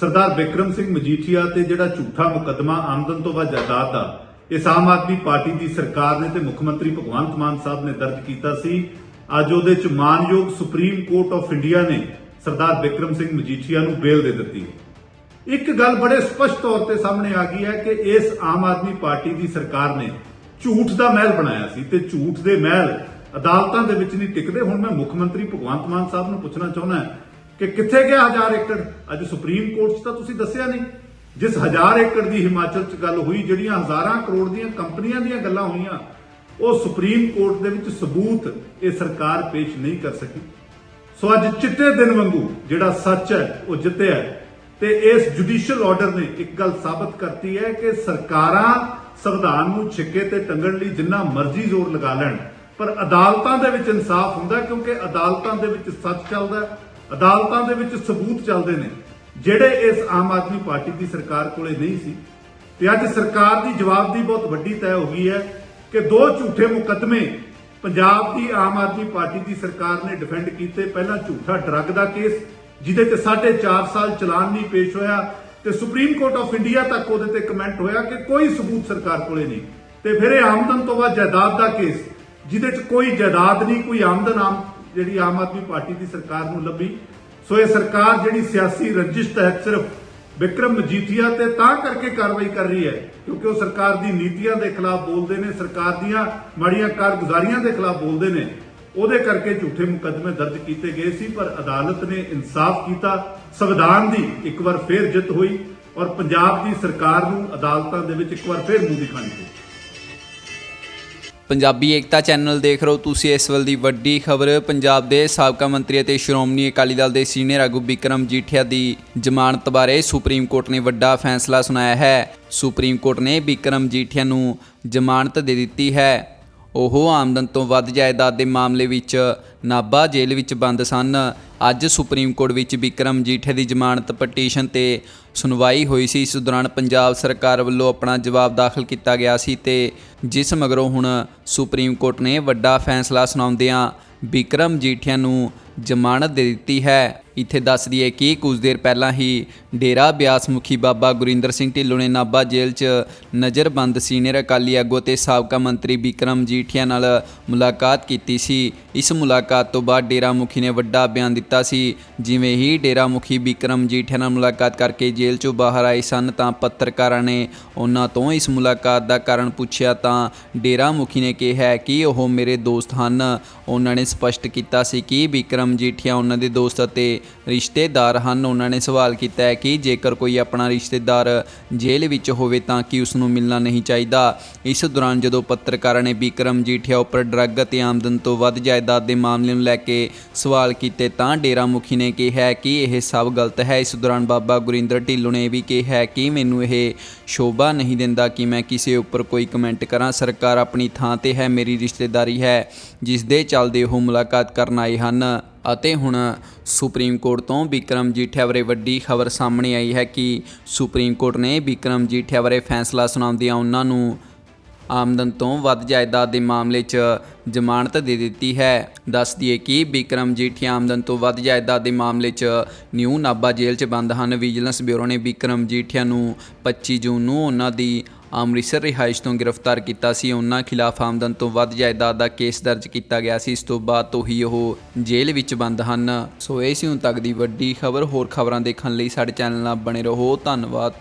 ਸਰਦਾਰ ਬਿਕਰਮ ਸਿੰਘ ਮਜੀਠੀਆ ਤੇ ਜਿਹੜਾ ਝੂਠਾ ਮੁਕੱਦਮਾ ਆਮਦਨ ਤੋਂ ਵੱਧ ਜਾਇਦਾਦ ਦਾ ਇਸ ਆਮ ਆਦਮੀ ਪਾਰਟੀ ਦੀ ਸਰਕਾਰ ਨੇ ਤੇ ਮੁੱਖ ਮੰਤਰੀ ਭਗਵੰਤ ਮਾਨ ਸਾਹਿਬ ਨੇ ਦਰਜ ਕੀਤਾ ਸੀ। ਅੱਜ ਉਹਦੇ ਚ ਮਾਨਯੋਗ ਸੁਪਰੀਮ ਕੋਰਟ ਆਫ ਇੰਡੀਆ ਨੇ ਸਰਦਾਰ ਬਿਕਰਮ ਸਿੰਘ ਮਜੀਠੀਆ ਨੂੰ ਬੇਲ ਦੇ ਦਿੱਤੀ। ਇੱਕ ਗੱਲ ਬੜੇ ਸਪਸ਼ਟ ਤੌਰ ਤੇ ਸਾਹਮਣੇ ਆ ਗਈ ਹੈ ਕਿ ਇਸ ਆਮ ਆਦਮੀ ਪਾਰਟੀ ਦੀ ਸਰਕਾਰ ਨੇ ਝੂਠ ਦਾ ਮਹਿਲ ਬਣਾਇਆ ਸੀ ਤੇ ਝੂਠ ਦੇ ਮਹਿਲ ਅਦਾਲਤਾਂ ਦੇ ਵਿੱਚ ਨਹੀਂ ਟਿਕਦੇ। ਹੁਣ ਮੈਂ ਮੁੱਖ ਮੰਤਰੀ ਭਗਵੰਤ ਮਾਨ ਸਾਹਿਬ ਨੂੰ ਪੁੱਛਣਾ ਚਾਹੁੰਦਾ ਕਿ ਕਿੱਥੇ ਗਿਆ ਹਜ਼ਾਰ ਏਕੜ? ਅੱਜ ਸੁਪਰੀਮ ਕੋਰਟ 'ਚ ਤਾਂ ਤੁਸੀਂ ਦੱਸਿਆ ਨਹੀਂ। ਜਿਸ ਹਜ਼ਾਰ ਏਕੜ ਦੀ ਹਿਮਾਚਲ 'ਚ ਗੱਲ ਹੋਈ, ਜਿਹੜੀਆਂ ਹਜ਼ਾਰਾਂ ਕਰੋੜ ਦੀਆਂ ਕੰਪਨੀਆਂ ਦੀਆਂ ਗੱਲਾਂ ਹੋਈਆਂ, ਉਹ ਸੁਪਰੀਮ ਕੋਰਟ ਦੇ ਵਿੱਚ ਸਬੂਤ ਇਹ ਸਰਕਾਰ ਪੇਸ਼ ਨਹੀਂ ਕਰ ਸਕੀ। ਸੋ ਅੱਜ ਚਿੱਟੇ ਦਿਨ ਵਾਂਗੂ ਜਿਹੜਾ ਸੱਚ ਹੈ, ਉਹ ਜਿੱਤਿਆ ਹੈ। ਤੇ ਇਸ ਜੁਡੀਸ਼ੀਅਲ ਆਰਡਰ ਨੇ ਇੱਕ ਗੱਲ ਸਾਬਤ ਕਰਤੀ ਹੈ ਕਿ ਸਰਕਾਰਾਂ ਸੰਵਿਧਾਨ ਨੂੰ ਛਿੱਕੇ ਤੇ ਟੰਗਣ ਲਈ ਜਿੰਨਾ ਮਰਜ਼ੀ ਜ਼ੋਰ ਲਗਾ ਲੈਣ, ਪਰ ਅਦਾਲਤਾਂ ਦੇ ਵਿੱਚ ਇਨਸਾਫ ਹੁੰਦਾ ਕਿਉਂਕਿ ਅਦਾਲਤਾਂ ਦੇ ਵਿੱਚ ਸੱਚ ਚੱਲਦਾ ਅਦਾਲਤਾਂ ਦੇ ਵਿੱਚ ਸਬੂਤ ਚੱਲਦੇ ਨੇ, ਜਿਹੜੇ ਇਸ ਆਮ ਆਦਮੀ ਪਾਰਟੀ ਦੀ ਸਰਕਾਰ ਕੋਲੇ ਨਹੀਂ ਸੀ। ਤੇ ਅੱਜ ਸਰਕਾਰ ਦੀ ਜਵਾਬ ਦੀ ਬਹੁਤ ਵੱਡੀ ਤੈਅ ਹੋ ਗਈ ਹੈ ਕਿ ਦੋ ਝੂਠੇ ਮੁਕੱਦਮੇ ਪੰਜਾਬ ਦੀ ਆਮ ਆਦਮੀ ਪਾਰਟੀ ਦੀ ਸਰਕਾਰ ਨੇ ਡਿਫੈਂਡ ਕੀਤੇ। ਪਹਿਲਾਂ ਝੂਠਾ ਡਰੱਗ ਦਾ ਕੇਸ ਜਿਹਦੇ ਤੇ 4.5 ਸਾਲ ਚਲਾਨ ਨਹੀਂ ਪੇਸ਼ ਹੋਇਆ ਤੇ ਸੁਪਰੀਮ ਕੋਰਟ ਆਫ ਇੰਡੀਆ ਤੱਕ ਉਹਦੇ ਤੇ ਕਮੈਂਟ ਹੋਇਆ ਕਿ ਕੋਈ ਸਬੂਤ ਸਰਕਾਰ ਕੋਲੇ ਨਹੀਂ। ਤੇ ਫਿਰ ਇਹ ਆਮਦਨ ਤੋਂ ਬਾਅਦ ਜਾਇਦਾਦ ਦਾ ਕੇਸ ਜਿਹਦੇ 'ਚ ਕੋਈ ਜਾਇਦਾਦ ਨਹੀਂ, ਕੋਈ ਆਮਦਨ ਆਮ ਜਿਹੜੀ ਆਮ ਆਦਮੀ ਪਾਰਟੀ ਦੀ ਸਰਕਾਰ ਨੂੰ ਲੱਭੀ। ਸੋ ਇਹ ਸਰਕਾਰ ਜਿਹੜੀ ਸਿਆਸੀ ਰੰਜਿਸ਼ ਤਹਿਤ ਸਿਰਫ ਵਿਕਰਮ ਮਜੀਠੀਆ ਤੇ ਤਾਂ ਕਰਕੇ ਕਾਰਵਾਈ ਕਰ ਰਹੀ ਹੈ, ਕਿਉਂਕਿ ਉਹ ਸਰਕਾਰ ਦੀ ਨੀਤੀਆਂ ਦੇ ਖਿਲਾਫ ਬੋਲਦੇ ਨੇ, ਸਰਕਾਰ ਦੀਆਂ ਮਾੜੀਆਂ ਕਾਰਗੁਜ਼ਾਰੀਆਂ ਦੇ ਖਿਲਾਫ ਬੋਲਦੇ ਨੇ। ਉਹਦੇ ਕਰਕੇ ਝੂਠੇ ਮੁਕੱਦਮੇ ਦਰਜ ਕੀਤੇ ਗਏ ਸੀ, ਪਰ ਅਦਾਲਤ ਨੇ ਇਨਸਾਫ ਕੀਤਾ। ਸੰਵਿਧਾਨ ਦੀ ਇੱਕ ਵਾਰ ਫੇਰ ਜਿੱਤ ਹੋਈ ਔਰ ਪੰਜਾਬ ਦੀ ਸਰਕਾਰ ਨੂੰ ਅਦਾਲਤਾਂ ਦੇ ਵਿੱਚ ਇੱਕ ਵਾਰ ਫੇਰ ਮੂੰਹ ਦਿਖਾਣੀ ਪਈ ਪੰਜਾਬੀ ਏਕਤਾ ਚੈਨਲ ਦੇਖ ਰਹੇ ਹੋ ਤੁਸੀਂ ਇਸ ਵੇਲੇ ਦੀ ਵੱਡੀ ਖਬਰ। ਪੰਜਾਬ ਦੇ ਸਾਬਕਾ ਮੰਤਰੀ ਅਤੇ ਸ਼੍ਰੋਮਣੀ ਅਕਾਲੀ ਦਲ ਦੇ ਸੀਨੀਅਰ ਆਗੂ ਬਿਕਰਮ ਜੀਠਿਆ ਦੀ ਜ਼ਮਾਨਤ ਬਾਰੇ ਸੁਪਰੀਮ ਕੋਰਟ ਨੇ ਵੱਡਾ ਫੈਸਲਾ ਸੁਣਾਇਆ ਹੈ। ਸੁਪਰੀਮ ਕੋਰਟ ਨੇ ਬਿਕਰਮ ਜੀਠਿਆ ਨੂੰ ਜ਼ਮਾਨਤ ਦੇ ਦਿੱਤੀ ਹੈ। ਉਹ ਆਮਦਨ ਤੋਂ ਵੱਧ ਜਾਇਦਾਦ ਦੇ ਮਾਮਲੇ ਵਿੱਚ ਨਾਭਾ ਜੇਲ੍ਹ ਵਿੱਚ ਬੰਦ ਸਨ। ਅੱਜ ਸੁਪਰੀਮ ਕੋਰਟ ਵਿੱਚ ਬਿਕਰਮ ਜੀਠੇ ਦੀ ਜ਼ਮਾਨਤ ਪਟੀਸ਼ਨ ਤੇ ਸੁਣਵਾਈ ਹੋਈ ਸੀ। ਇਸ ਦੌਰਾਨ ਪੰਜਾਬ ਸਰਕਾਰ ਵੱਲੋਂ ਆਪਣਾ ਜਵਾਬ ਦਾਖਲ ਕੀਤਾ ਗਿਆ ਸੀ ਤੇ ਜਿਸ ਮਗਰੋਂ ਹੁਣ ਸੁਪਰੀਮ ਕੋਰਟ ਨੇ ਵੱਡਾ ਫੈਸਲਾ ਸੁਣਾਉਂਦਿਆਂ ਬਿਕਰਮ ਜੀਠਿਆ ਨੂੰ ਜ਼ਮਾਨਤ ਦੇ ਦਿੱਤੀ ਹੈ। ਇੱਥੇ ਦੱਸ ਦਈਏ ਕਿ ਕੁਝ ਦੇਰ ਪਹਿਲਾਂ ਹੀ ਡੇਰਾ ਬਿਆਸ ਮੁਖੀ ਬਾਬਾ ਗੁਰਿੰਦਰ ਸਿੰਘ ਢਿੱਲੋਂ ਨੇ ਨਾਭਾ ਜੇਲ੍ਹ 'ਚ ਨਜ਼ਰਬੰਦ ਸੀਨੀਅਰ ਅਕਾਲੀ ਆਗੂ ਅਤੇ ਸਾਬਕਾ ਮੰਤਰੀ ਬਿਕਰਮ ਜੀਠੀਆ ਨਾਲ ਮੁਲਾਕਾਤ ਕੀਤੀ ਸੀ। ਇਸ ਮੁਲਾਕਾਤ ਤੋਂ ਬਾਅਦ ਡੇਰਾ ਮੁਖੀ ਨੇ ਵੱਡਾ ਬਿਆਨ ਦਿੱਤਾ ਸੀ। ਜਿਵੇਂ ਹੀ ਡੇਰਾ ਮੁਖੀ ਬਿਕਰਮ ਜੀਠੀਆ ਨਾਲ ਮੁਲਾਕਾਤ ਕਰਕੇ ਜੇਲ੍ਹ 'ਚੋਂ ਬਾਹਰ ਆਏ ਸਨ ਤਾਂ ਪੱਤਰਕਾਰਾਂ ਨੇ ਉਹਨਾਂ ਤੋਂ ਇਸ ਮੁਲਾਕਾਤ ਦਾ ਕਾਰਨ ਪੁੱਛਿਆ ਤਾਂ ਡੇਰਾ ਮੁਖੀ ਨੇ ਕਿਹਾ ਕਿ ਉਹ ਮੇਰੇ ਦੋਸਤ ਹਨ। ਉਹਨਾਂ ਨੇ ਸਪਸ਼ਟ ਕੀਤਾ ਸੀ ਕਿ ਬਿਕਰਮ ਜੀਠੀਆ ਉਹਨਾਂ ਦੇ ਦੋਸਤ ਅਤੇ ਰਿਸ਼ਤੇਦਾਰ ਹਨ। ਉਹਨਾਂ ਨੇ ਸਵਾਲ ਕੀਤਾ ਹੈ ਕਿ ਜੇਕਰ ਕੋਈ ਆਪਣਾ ਰਿਸ਼ਤੇਦਾਰ ਜੇਲ੍ਹ ਵਿੱਚ ਹੋਵੇ ਤਾਂ ਕਿ ਉਸ ਨੂੰ ਮਿਲਣਾ ਨਹੀਂ ਚਾਹੀਦਾ? ਇਸ ਦੌਰਾਨ ਜਦੋਂ ਪੱਤਰਕਾਰਾਂ ਨੇ ਬਿਕਰਮ ਜੀਠਿਆ ਉੱਪਰ ਡਰੱਗ ਅਤੇ ਆਮਦਨ ਤੋਂ ਵੱਧ ਜਾਇਦਾਦ ਦੇ ਮਾਮਲੇ ਨੂੰ ਲੈ ਕੇ ਸਵਾਲ ਕੀਤੇ ਤਾਂ ਡੇਰਾ ਮੁਖੀ ਨੇ ਕਿਹਾ ਕਿ ਇਹ ਸਭ ਗਲਤ ਹੈ। ਇਸ ਦੌਰਾਨ ਬਾਬਾ ਗੁਰਿੰਦਰ ਢਿੱਲੋਂ ਨੇ ਵੀ ਕਿਹਾ ਕਿ ਮੈਨੂੰ ਇਹ ਸ਼ੋਭਾ ਨਹੀਂ ਦਿੰਦਾ ਕਿ ਮੈਂ ਕਿਸੇ ਉੱਪਰ ਕੋਈ ਕਮੈਂਟ ਕਰਾਂ। ਸਰਕਾਰ ਆਪਣੀ ਥਾਂ ਤੇ ਹੈ, ਮੇਰੀ ਰਿਸ਼ਤੇਦਾਰੀ ਹੈ, ਜਿਸ ਦੇ ਚੱਲਦੇ ਉਹ ਮੁਲਾਕਾਤ ਕਰਨ ਆਏ ਹਨ। ਅਤੇ ਹੁਣ ਸੁਪਰੀਮ ਕੋਰਟ ਤੋਂ ਬਿਕਰਮ ਜੀਠਿਆ ਬਾਰੇ ਵੱਡੀ ਖਬਰ ਸਾਹਮਣੇ ਆਈ ਹੈ ਕਿ ਸੁਪਰੀਮ ਕੋਰਟ ਨੇ ਬਿਕਰਮ ਜੀਠਿਆ ਬਾਰੇ ਫੈਸਲਾ ਸੁਣਾਉਂਦਿਆਂ ਉਹਨਾਂ ਨੂੰ ਆਮਦਨ ਤੋਂ ਵੱਧ ਜਾਇਦਾਦ ਦੇ ਮਾਮਲੇ 'ਚ ਜ਼ਮਾਨਤ ਦੇ ਦਿੱਤੀ ਹੈ। ਦੱਸ ਦਈਏ ਕਿ ਬਿਕਰਮ ਜੀਠੀਆ ਆਮਦਨ ਤੋਂ ਵੱਧ ਜਾਇਦਾਦ ਦੇ ਮਾਮਲੇ 'ਚ ਨਿਊ ਨਾਭਾ ਜੇਲ੍ਹ 'ਚ ਬੰਦ ਹਨ। ਵਿਜੀਲੈਂਸ ਬਿਊਰੋ ਨੇ ਬਿਕਰਮ ਜੀਠੀਆ ਨੂੰ 25 ਜੂਨ ਨੂੰ ਉਹਨਾਂ ਦੀ ਅੰਮ੍ਰਿਤਸਰ ਰਿਹਾਇਸ਼ ਤੋਂ ਗ੍ਰਿਫਤਾਰ ਕੀਤਾ ਸੀ। ਉਹਨਾਂ ਖਿਲਾਫ ਆਮਦਨ ਤੋਂ ਵੱਧ ਜਾਇਦਾਦ ਦਾ ਕੇਸ ਦਰਜ ਕੀਤਾ ਗਿਆ ਸੀ। ਇਸ ਤੋਂ ਬਾਅਦ ਤੋਂ ਹੀ ਉਹ ਜੇਲ੍ਹ ਵਿੱਚ ਬੰਦ ਹਨ। ਸੋ ਇਹ ਸੀ ਹੁਣ ਤੱਕ ਦੀ ਵੱਡੀ ਖਬਰ। ਹੋਰ ਖਬਰਾਂ ਦੇਖਣ ਲਈ ਸਾਡੇ ਚੈਨਲ ਨਾਲ ਬਣੇ ਰਹੋ। ਧੰਨਵਾਦ।